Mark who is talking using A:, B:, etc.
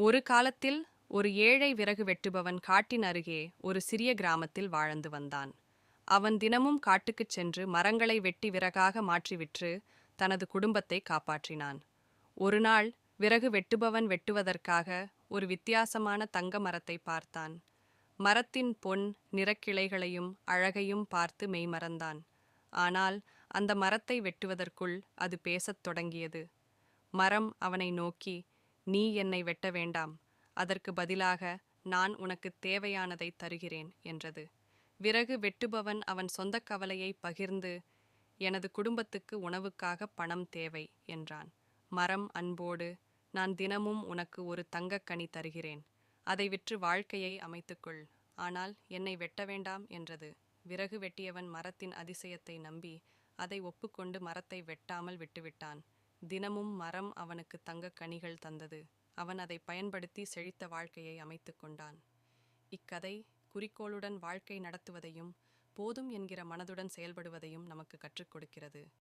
A: ஒரு காலத்தில் ஒரு ஏழை விறகு வெட்டுபவன் காட்டின் அருகே ஒரு சிறிய கிராமத்தில் வாழ்ந்து வந்தான். அவன் தினமும் காட்டுக்குச் சென்று மரங்களை வெட்டி விறகாக மாற்றி விற்று தனது குடும்பத்தை காப்பாற்றினான். ஒரு நாள் விறகு வெட்டுபவன் வெட்டுவதற்காக ஒரு வித்தியாசமான தங்க மரத்தை பார்த்தான். மரத்தின் பொன் நிறக்கிளைகளையும் அழகையும் பார்த்து மெய்மறந்தான். ஆனால் அந்த மரத்தை வெட்டுவதற்குள் அது பேசத் தொடங்கியது. மரம் அவனை நோக்கி நீ என்னை வெட்ட வேண்டாம். அதற்கு பதிலாக நான் உனக்கு தேவையானதை தருகிறேன் என்றது. விறகு வெட்டுபவன் அவன் சொந்தக் கவலையை பகிர்ந்து எனது குடும்பத்துக்கு உணவுக்காக பணம் தேவை என்றான். மரம் அன்போடு நான் தினமும் உனக்கு ஒரு தங்கக்கனி தருகிறேன். அதை விற்று வாழ்க்கையை அமைத்துக்கொள். ஆனால் என்னை வெட்ட வேண்டாம் என்றது. விறகு வெட்டியவன் மரத்தின் அதிசயத்தை நம்பி அதை ஒப்புக்கொண்டு மரத்தை வெட்டாமல் விட்டுவிட்டான். தினமும் மரம் அவனுக்கு தங்கக் கனிகள் தந்தது. அவன் அதை பயன்படுத்தி செழித்த வாழ்க்கையை அமைத்துக் கொண்டான். இக்கதை குறிக்கோளுடன் வாழ்க்கை நடத்துவதையும் போதும் என்கிற மனதுடன் செயல்படுவதையும் நமக்கு கற்றுக் கொடுக்கிறது.